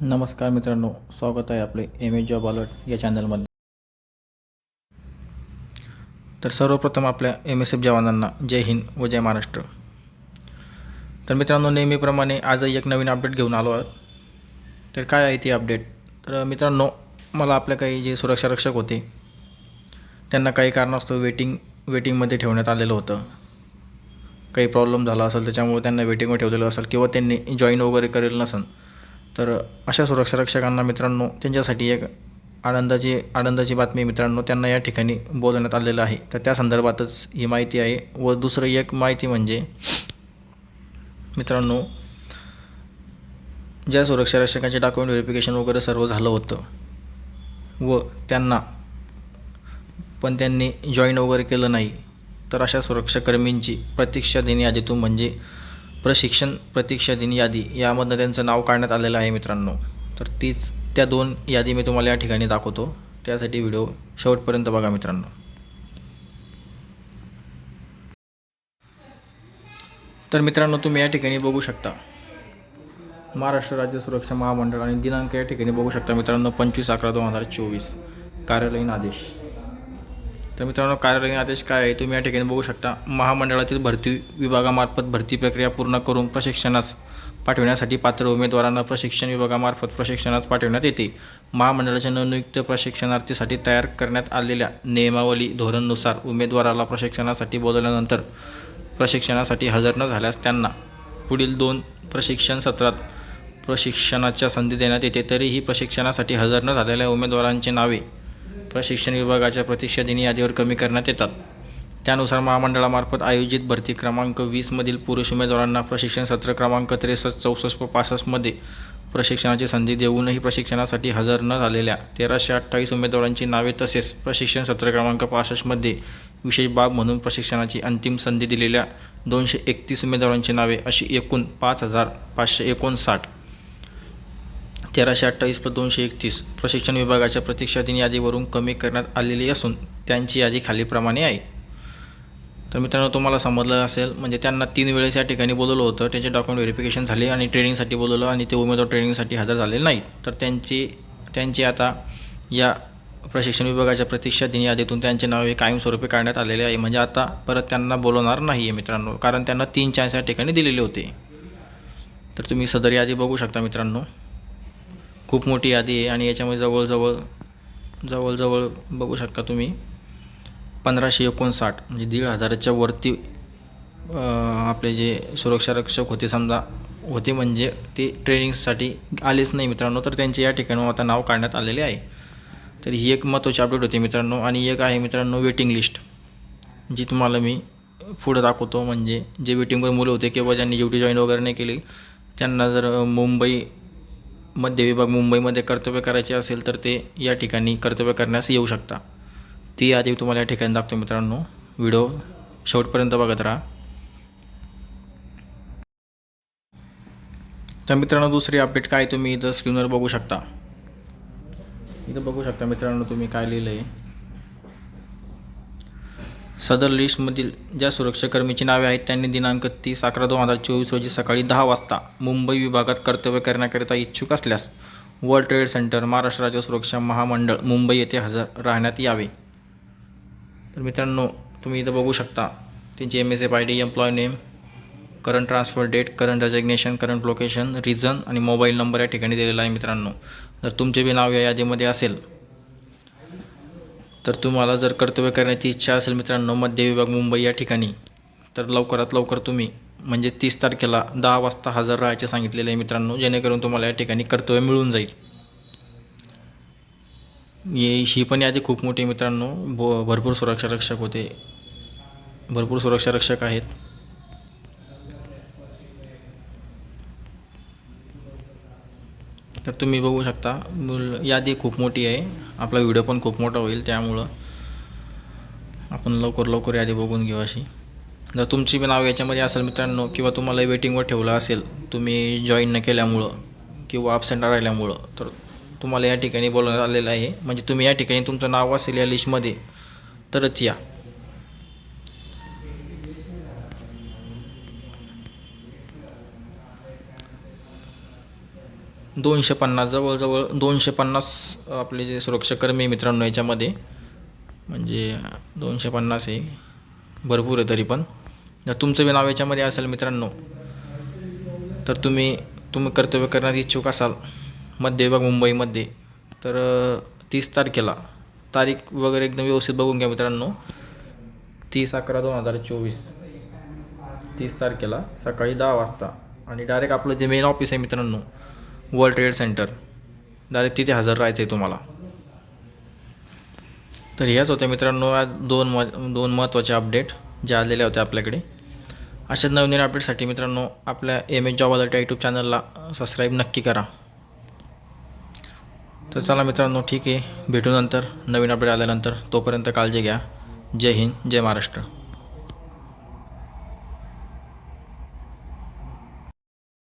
नमस्कार मित्रांनो स्वागत आहे आपले एम ए जॉब अलर्ट या चॅनलमध्ये तर सर्वप्रथम आपल्या एम एस एफ जवानांना जय हिंद व जय महाराष्ट्र. तर मित्रांनो नेहमीप्रमाणे आजही एक नवीन अपडेट घेऊन आलो आहोत. तर काय आहे ती अपडेट तर मित्रांनो मला आपल्या काही जे सुरक्षा रक्षक होते त्यांना काही कारणास्तव वेटिंग वेटिंगमध्ये ठेवण्यात आलेलं होतं. काही प्रॉब्लेम झाला असेल त्याच्यामुळे त्यांना वेटिंगवर ठेवलेलं असेल किंवा त्यांनी जॉईन वगैरे करेल नसेल तर अशा सुरक्षा रक्षकांना मित्रांनो त्यांच्यासाठी एक आनंदाची आनंदाची बातमी मित्रांनो त्यांना या ठिकाणी बोलवण्यात आलेलं आहे. तर त्या संदर्भातच ही माहिती आहे. व दुसरं एक माहिती म्हणजे मित्रांनो ज्या सुरक्षा रक्षकांचे डॉक्युमेंट व्हेरिफिकेशन वगैरे सर्व झालं होतं व त्यांना पण त्यांनी जॉईन वगैरे केलं नाही तर अशा सुरक्षाकर्मींची प्रतीक्षा देणे यादीतून म्हणजे प्रशिक्षण प्रतीक्षा दिन यादी यामधनं त्यांचं नाव काढण्यात आलेलं आहे मित्रांनो. तर तीच त्या दोन यादी मी तुम्हाला या ठिकाणी दाखवतो. त्यासाठी व्हिडिओ शेवटपर्यंत बघा मित्रांनो. तर मित्रांनो तुम्ही या ठिकाणी बघू शकता. महाराष्ट्र राज्य सुरक्षा महामंडळ आणि दिनांक या ठिकाणी बघू शकता मित्रांनो पंचवीस अकरा दोन हजार चोवीस. कार्यालयीन आदेश. तर मित्रांनो कार्यालयीन आदेश काय आहे तुम्ही या ठिकाणी बघू शकता. महामंडळातील भरती विभागामार्फत भरती प्रक्रिया पूर्ण करून प्रशिक्षणास पाठविण्यासाठी पात्र उमेदवारांना प्रशिक्षण विभागामार्फत प्रशिक्षणास पाठविण्यात येते. महामंडळाच्या नवनियुक्त प्रशिक्षणार्थीसाठी तयार करण्यात आलेल्या नियमावली धोरणनुसार उमेदवाराला प्रशिक्षणासाठी बोलवल्यानंतर प्रशिक्षणासाठी हजर न झाल्यास त्यांना पुढील दोन प्रशिक्षण सत्रात प्रशिक्षणाच्या संधी देण्यात येते. तरीही प्रशिक्षणासाठी हजर न झालेल्या उमेदवारांची नावे प्रशिक्षण विभागाच्या प्रतीक्षा दिनी यादीवर कमी करण्यात येतात. त्यानुसार महामंडळामार्फत आयोजित भरती क्रमांक वीसमधील पुरुष उमेदवारांना प्रशिक्षण सत्र क्रमांक त्रेसष्ट चौसष्ट व पासष्टमध्ये प्रशिक्षणाची संधी देऊनही प्रशिक्षणासाठी हजर न झालेल्या तेराशे अठ्ठावीस उमेदवारांची नावे तसेच प्रशिक्षण सत्र क्रमांक पासष्टमध्ये विशेष बाब म्हणून प्रशिक्षणाची अंतिम संधी दिलेल्या दोनशे एकतीस उमेदवारांची नावे अशी एकूण पाच हजार पाचशे एकोणसाठ तेराशे अठ्ठावीस दोनशे एकतीस प्रशिक्षण विभागाच्या प्रतीक्षाधीन यादीवरून कमी करण्यात आलेली असून त्यांची यादी खालीप्रमाणे आहे. तर मित्रांनो तुम्हाला समजलं असेल म्हणजे त्यांना तीन वेळेस या ठिकाणी बोलवलं होतं. त्यांचे डॉक्युमेंट व्हेरिफिकेशन झाले आणि ट्रेनिंगसाठी बोलवलं आणि ते उमेदवार ट्रेनिंगसाठी हजर झाले नाही तर त्यांची त्यांची आता या प्रशिक्षण विभागाच्या प्रतीक्षा दिन यादीतून त्यांचे नावे कायमस्वरूपी काढण्यात आलेले आहे. म्हणजे आता परत त्यांना बोलवणार नाही आहे मित्रांनो कारण त्यांना तीन चान्स या ठिकाणी दिलेले होते. तर तुम्ही सदर यादी बघू शकता मित्रांनो. खूप मोठी यादी आहे आणि याच्यामध्ये जवळजवळ जवळजवळ बघू शकता तुम्ही पंधराशे एकोणसाठ म्हणजे दीड हजाराच्या वरती आपले जे सुरक्षा रक्षक होते समजा होते म्हणजे ते ट्रेनिंगसाठी आलेच नाही मित्रांनो. तर त्यांचे या ठिकाणी आता नाव काढण्यात आलेले आहे. तर ही एक महत्त्वाची अपडेट होती मित्रांनो. आणि एक आहे मित्रांनो वेटिंग लिस्ट जी तुम्हाला मी पुढं दाखवतो. म्हणजे जे वेटिंगवर मुलं होते किंवा ज्यांनी ड्युटी जॉईन वगैरे नाही केली त्यांना जर मुंबई मध्य विभाग मुंबईमध्ये कर्तव्य करायचे असेल तर ते या ठिकाणी कर्तव्य करण्यास येऊ शकता. ती आधी तुम्हाला या ठिकाणी दाखतो मित्रांनो. व्हिडिओ शेवटपर्यंत बघत राहा. तर मित्रांनो दुसरी अपडेट काय तुम्ही इथं स्क्रीनवर बघू शकता? इथं बघू शकता मित्रांनो तुम्ही काय लिहिलं आहे सदर लिस्टमधील ज्या सुरक्षाकर्मीची नावे आहेत त्यांनी दिनांक तीस अकरा दोन हजार चोवीस रोजी सकाळी दहा वाजता मुंबई विभागात कर्तव्य करण्याकरिता इच्छुक असल्यास वर्ल्ड ट्रेड सेंटर महाराष्ट्र राज्य सुरक्षा महामंडळ मुंबई येथे हजर राहण्यात यावे. तर मित्रांनो तुम्ही इथं बघू शकता त्यांची M S F I D employ name current transfer date current resignation current location reason आणि मोबाईल नंबर या ठिकाणी दिलेला आहे मित्रांनो. जर तुमचे बी नाव या यादीमध्ये असेल तर तुम्हाला जर कर्तव्य करण्याची इच्छा असेल मित्रांनो मध्य विभाग मुंबई या ठिकाणी तर लवकरात लवकर तुम्ही म्हणजे तीस तारखेला दहा वाजता हजर राहायचे सांगितलेले आहे मित्रांनो जेणेकरून तुम्हाला या ठिकाणी कर्तव्य मिळून जाईल. ये ही पण यादी खूप मोठी आहे मित्रांनो ब भरपूर सुरक्षा रक्षक होते भरपूर सुरक्षा रक्षक आहेत. तर तुम्ही बघू शकता यादी खूप मोठी आहे. आपला व्हिडिओ पण खूप मोठा होईल त्यामुळं आपण लवकर लवकर यादी बघून घेऊ अशी. जर तुमची पण नाव याच्यामध्ये असेल मित्रांनो किंवा तुम्हाला वेटिंगवर ठेवलं असेल तुम्ही जॉईन न केल्यामुळं किंवा ॲबसेंट राहिल्यामुळं तर तुम्हाला या ठिकाणी बोलवण्यात आलेलं आहे. म्हणजे तुम्ही या ठिकाणी तुमचं नाव असेल या लिस्टमध्ये तरच या. दोनशे पन्नास जवळजवळ दोनशे पन्नास आपले जे सुरक्षाकर्मी मित्रांनो याच्यामध्ये. म्हणजे दोनशे पन्नास आहे. भरपूर आहे तरी पण. जर तुमचं बी नाव याच्यामध्ये असेल मित्रांनो. तर तुम्ही तुम्ही कर्तव्य करण्यास इच्छुक असाल मध्य विभाग मुंबईमध्ये तर तीस तारखेला तारीख वगैरे एकदम व्यवस्थित बघून घ्या मित्रांनो. तीस अकरा दोन हजार चोवीस. तीस तारखेला सकाळी दहा वाजता. आणि डायरेक्ट आपलं जे मेन ऑफिस आहे मित्रांनो वर्ल्ड ट्रेड सेंटर डायरेक्ट तिथे हजर राहायचं आहे तुम्हाला. तर ह्याच होत्या मित्रांनो आज दोन म दोन महत्त्वाचे अपडेट ज्या आलेल्या होत्या आपल्याकडे. अशाच नवीन अपडेटसाठी मित्रांनो आपल्या M H job alert YouTube चॅनलला सबस्क्राईब नक्की करा. तर चला मित्रांनो ठीक आहे. भेटू नंतर नवीन अपडेट आल्यानंतर तोपर्यंत काळजी घ्या. जय हिंद जय महाराष्ट्र.